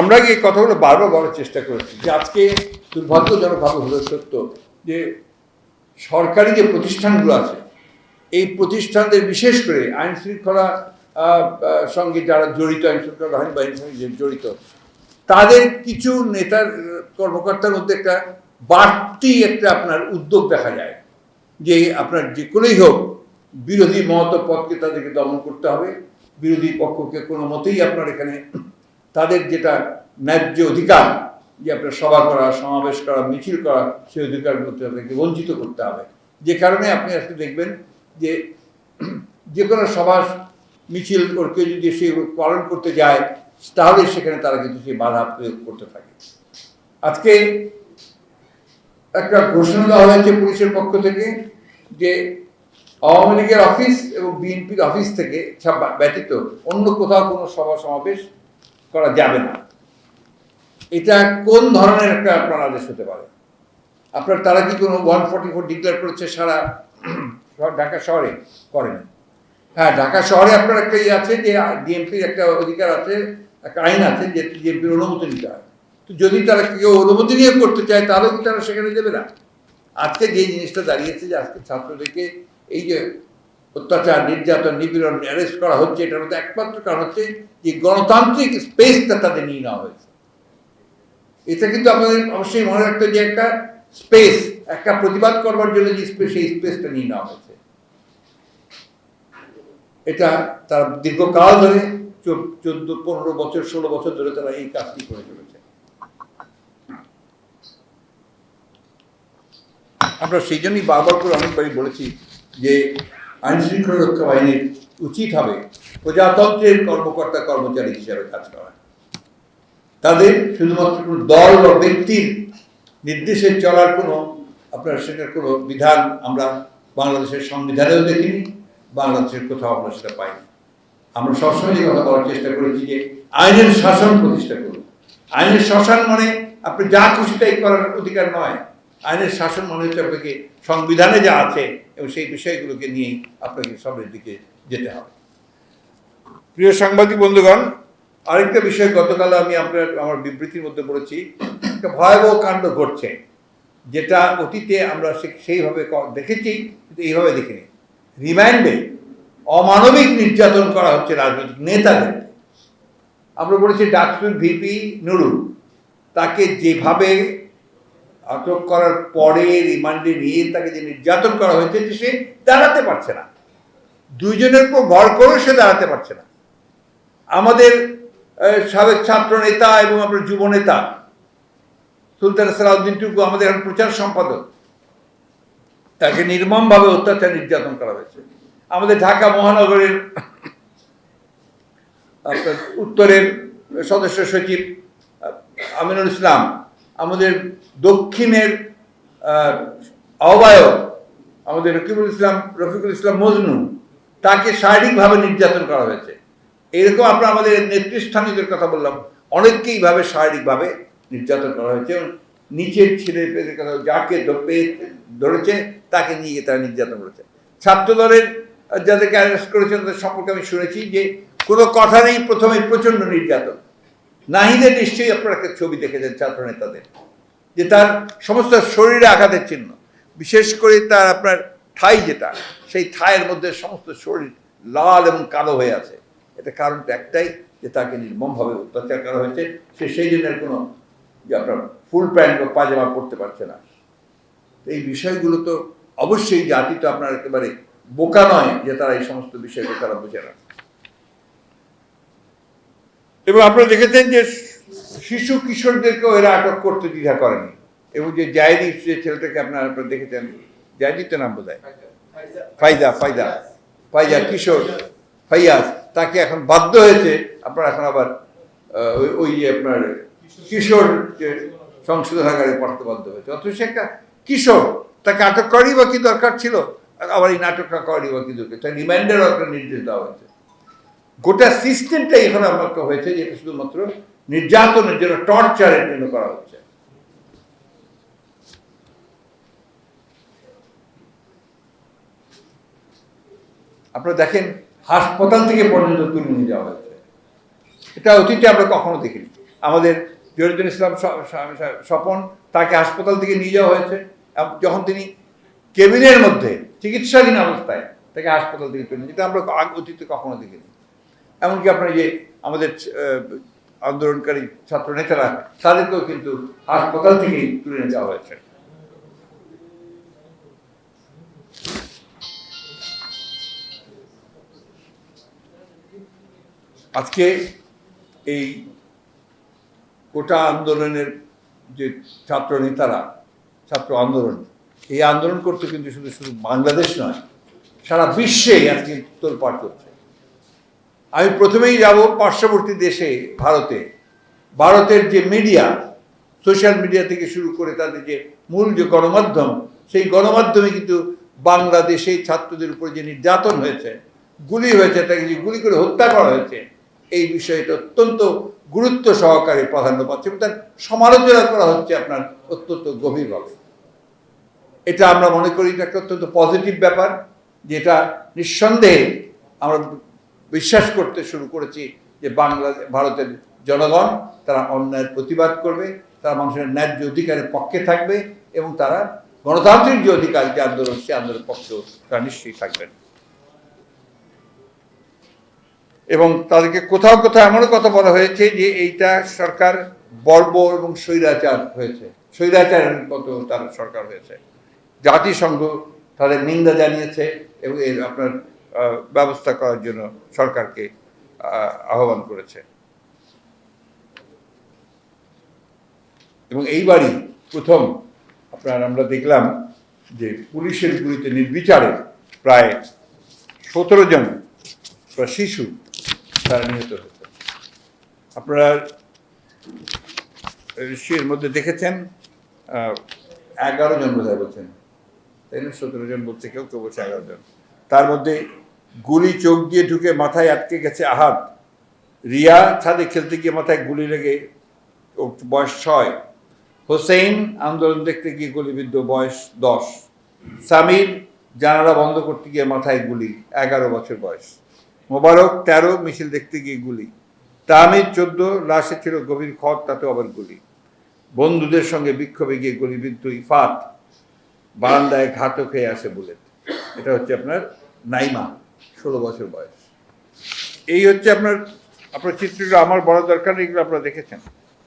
আমরা এই কথাগুলো বারবার বলার চেষ্টা করেছি যে আজকে দুর্ভাগ্যজনকভাবে হলো সত্য যে সরকারি যে প্রতিষ্ঠানগুলো আছে, এই প্রতিষ্ঠানদের বিশেষ করে আইন শৃঙ্খলা সঙ্গে যারা জড়িত আইন শৃঙ্খলা বাহিনী বাহিনীর সঙ্গে জড়িত, তাদের কিছু নেতার কর্মকর্তার মধ্যে একটা বাড়তি একটা আপনার উদ্যোগ দেখা যায় যে আপনার যে কোনোই হোক, বিরোধী মত পথকে তাদেরকে দমন করতে হবে। বিরোধী পক্ষকে কোনো মতেই আপনার এখানে তাদের যেটা ন্যায্য অধিকার, যে আপনার সভা করা, সমাবেশ করা, মিছিল করা, সেই অধিকার অধিকারগুলো তাদেরকে বঞ্চিত করতে হবে। যে কারণে আপনি আজকে দেখবেন যে যে কোনো সভা, মিছিল, ওর কেউ যদি সে পালন করতে যায়, তাহলে সেখানে তারা কিন্তু সেই বাধা প্রয়োগ করতে থাকে। আজকে একটা ঘোষণা দেওয়া হয়েছে পুলিশের পক্ষ থেকে যে আওয়ামী লীগের অফিস এবং বিএনপির অফিস থেকে ব্যতীত অন্য কোথাও কোনো সভা, সমাবেশ করা যাবে না। এটা কোন ধরনের একটা আপনার আদেশ হতে পারে? আপনার তারা কি কোনো ওয়ান ফর্টি ফোর ডিক্লেয়ার করেছে সারা ঢাকা শহরে? করেন। হ্যাঁ ঢাকা শহরে আপনার একটা ইয়ে আছে যে ডিএমপির একটা অধিকার আছে, একটা আইন আছে যে ডিএমপির অনুমতি নিতে হয়। তো যদি তারা কেউ অনুমতি নিয়ে করতে চায়, তাহলে কি তারা সেখানে দেবে না? আজকে যে জিনিসটা দাঁড়িয়েছে যে আজকে ছাত্রদেরকে এই যে অত্যাচার, নির্যাতন, নিপীড়ন অ্যারেস্ট করা হচ্ছে, এটার মধ্যে একমাত্র কারণ হচ্ছে যে গণতান্ত্রিক স্পেসটা তাদের নিয়ে নেওয়া হয়েছে। এটা কিন্তু আমাদের অবশ্যই মনে রাখতে যে একটা স্পেস একটা প্রতিবাদ করবার জন্য যে স্পেস সেই স্পেসটা নিয়ে নেওয়া হয়েছে। এটা তারা দীর্ঘকাল ধরে চোদ্দ, পনেরো বছর, ষোলো বছর ধরে তারা এই কাজটি করে চলেছে। আমরা সেই জন্যই বারবার করে অনেকবারই বলেছি যে আইন শৃঙ্খলা রক্ষা বাহিনীর উচিত হবে। প্রজাতন্ত্রের কর্মকর্তা, কর্মচারী হিসেবে কাজ করা। তাদের শুধুমাত্র কোনো দল বা ব্যক্তির নির্দেশে চলার কোনো, আপনার সেটার কোনো বিধান আমরা বাংলাদেশের সংবিধানেও দেখিনি, বাংলাদেশের কোথাও আমরা সেটা পাইনি। আমরা সবসময় এই কথা বলার চেষ্টা করেছি যে আইনের শাসন প্রতিষ্ঠা করুন। আইনের শাসন মানে আপনি যা খুশি তাই করার অধিকার নয়। আইনের শাসন মনে হচ্ছে আপনাকে সংবিধানে যা আছে এবং সেই বিষয়গুলোকে নিয়েই আপনাকে সবের দিকে যেতে হবে। প্রিয় সাংবাদিক বন্ধুগণ, আরেকটা বিষয় গতকাল আমি আপনার, আমার বিবৃতির মধ্যে বলেছি একটা ভয়াবহ কাণ্ড ঘটছে, যেটা অতীতে আমরা সেইভাবে দেখেছি, কিন্তু এইভাবে দেখিনি। রিমান্ডে অমানবিক নির্যাতন করা হচ্ছে রাজনৈতিক নেতাদের। আমরা বলেছি ডাকসুর ভিপি নুরুল, তাকে যেভাবে আটক করার পরে রিমান্ডে নিয়ে তাকে যে নির্যাতন করা হয়েছে যে সে দাঁড়াতে পারছে না। দুইজনের উপর ভর করেও সে দাঁড়াতে পারছে না। আমাদের সাবেক ছাত্র নেতা এবং আপনার যুব নেতা সুলতান সালাউদ্দিন টুকু আমাদের প্রচার সম্পাদক। তাকে নির্মমভাবে অত্যাচার, নির্যাতন করা হয়েছে। আমাদের ঢাকা মহানগরের উত্তরের সদস্য সচিব আমিনুল ইসলাম আমাদের দক্ষিণের আহ, আহ্বায়ক আমাদের রকিবুল ইসলাম রফিকুল ইসলাম মজনু তাকে শারীরিকভাবে নির্যাতন করা হয়েছে। এরকম আমরা আমাদের নেতৃস্থানীয়দের কথা বললাম অনেককেই ভাবে শারীরিকভাবে নির্যাতন করা হয়েছে। নিচের ছেলে পেলের কথা যাকে ধরেছে তাকে নিয়ে তারা নির্যাতন করেছে। ছাত্র দলের যাদেরকে অ্যারেস্ট করেছে তাদের সম্পর্কে আমি শুনেছি যে কোনো কথা নেই প্রথমে প্রচণ্ড নির্যাতন। নাহিদের নিশ্চয়ই আপনারা একটা ছবি দেখেছেন ছাত্র নেতাদের যে তার সমস্ত শরীরে আঘাতের চিহ্ন, বিশেষ করে তার আপনার ঠাই যেটা, সেই ঠাইয়ের মধ্যে সমস্ত শরীর লাল এবং কালো হয়ে আছে। এটা কারণটা একটাই, যে তাকে নির্মমভাবে অত্যাচার করা হয়েছে। সে সেই দিনের কোনো যে আপনার ফুল প্যান্ট বা পাজামা পরতে পারছে না। এই বিষয়গুলো তো অবশ্যই জাতি তো আপনার একেবারে বোকা নয় যে তারা এই সমস্ত বিষয়গুলো তারা বোঝে না। এবং আপনারা দেখেছেন যে শিশু কিশোরদেরকেও এরা আটক করতে দ্বিধা করেনি। এবং যে জায়দি যে ছেলেটাকে আপনারা আপনারা দেখেছেন জায়দি তো নাম বোধ ফাইদা ফাইদা ফাইজা কিশোর, ফাইয়াজ, তাকে এখন বাধ্য হয়েছে, আপনার এখন আবার ওই- আপনার কিশোর যে সংশোধনাগারে পড়াতে বাধ্য হয়েছে। অথচ সে একটা কিশোর, তাকে আটক করারই বা কি দরকার ছিল? আবার এই নাটকটা করারই বা কি দরকার? তাই রিমাইন্ডারও একটা নির্দেশ দেওয়া হয়েছে। গোটা সিস্টেমটাই এখানে আমার হয়েছে যেটা শুধুমাত্র নির্যাতনের জন্য, টর্চারের জন্য করা হচ্ছে। আপনারা দেখেন, হাসপাতাল থেকে পর্যন্ত তুলে নিয়ে যাওয়া হয়েছে। এটা অতীতে আমরা কখনো দেখিনি। আমাদের জহিরুদ্দিন ইসলাম স্বপন তাকে হাসপাতাল থেকে নিয়ে যাওয়া হয়েছে। যখন তিনি কেবিনের মধ্যে চিকিৎসাধীন অবস্থায় তাকে হাসপাতাল থেকে তুলে যেটা আমরা অতীতে কখনো দেখিনি। এমনকি আপনার যে আমাদের আন্দোলনকারী ছাত্র নেতারা, তাদেরকেও কিন্তু হাসপাতাল থেকেই তুলে নিয়ে যাওয়া হয়েছে। আজকে এই কোটা আন্দোলনের যে ছাত্র নেতারা, ছাত্র আন্দোলন, এই আন্দোলন করতে কিন্তু শুধু শুধু বাংলাদেশ নয়, সারা বিশ্বে আজকে তোলপাড় করছে। আমি প্রথমেই যাব পার্শ্ববর্তী দেশে, ভারতে। ভারতের যে মিডিয়া, সোশ্যাল মিডিয়া থেকে শুরু করে তাদের যে মূল যে গণমাধ্যম, সেই গণমাধ্যমে কিন্তু বাংলাদেশে ছাত্রদের উপরে যে নির্যাতন হয়েছে, গুলি হয়েছে, তাকে যে গুলি করে হত্যা করা হয়েছে, এই বিষয়টা অত্যন্ত গুরুত্ব সহকারে প্রাধান্য পাচ্ছে এবং তার সমালোচনা করা হচ্ছে আপনার অত্যন্ত গভীরভাবে। এটা আমরা মনে করি এটা একটা অত্যন্ত পজিটিভ ব্যাপার, যেটা নিঃসন্দেহে আমরা বিশ্বাস করতে শুরু করেছি যে বাংলা, ভারতের জনগণ, তারা অন্যায়ের প্রতিবাদ করবে, তারা মানুষের ন্যায্য অধিকারের পক্ষে থাকবে এবং তারা গণতান্ত্রিক যে অধিকার, যে আন্দোলন, সে আন্দোলনের পক্ষেও তারা নিশ্চয়ই থাকবেন। এবং তাদেরকে কোথাও কোথাও এমনও কথা বলা হয়েছে যে এইটা সরকার বর্বর এবং স্বৈরাচার হয়েছে। স্বৈরাচারের মতো তার সরকার হয়েছে। জাতিসংঘ তাদের নিন্দা জানিয়েছে এবং এর আপনার ব্যবস্থা করার জন্য সরকারকে আহ, আহ্বান করেছে। এবং এইবারই প্রথম আপনার আমরা দেখলাম যে পুলিশের গুলিতে নির্বিচারে প্রায় সতেরো জন শিশু তারা নিহত হয়েছে। আপনারা এর মধ্যে দেখেছেন এগারো জন বোধহয় বলছেন। তাই না? সতেরো জন বলছে কেউ কেউ বলছে এগারো জন। তার মধ্যে গুলি চোখ দিয়ে ঢুকে মাথায় আটকে গেছে আহাত রিয়া ছাদে খেলতে গিয়ে মাথায় গুলি লেগে বয়স ছয়। হোসেইন আন্দোলন দেখতে গিয়ে গুলিবিদ্ধ বয়স দশ। সামির জানালা বন্ধ করতে গিয়ে মাথায় গুলি, এগারো বছর বয়স। মোবারক তেরো, মিছিল দেখতে গিয়ে গুলি। তামির চোদ্দ, লাশে ছিল গভীর ক্ষত তাতে আবার গুলি। বন্ধুদের সঙ্গে বিক্ষোভে গিয়ে গুলিবিদ্ধ ইফাত। বারান্দায় ঘাতক হয়ে আসে বুলেট। এটা হচ্ছে আপনার নাইমা। ষোলো বছর বয়স। এই হচ্ছে আপনার আপনার চিত্রটা আমার বলা দরকার এগুলো আপনারা দেখেছেন।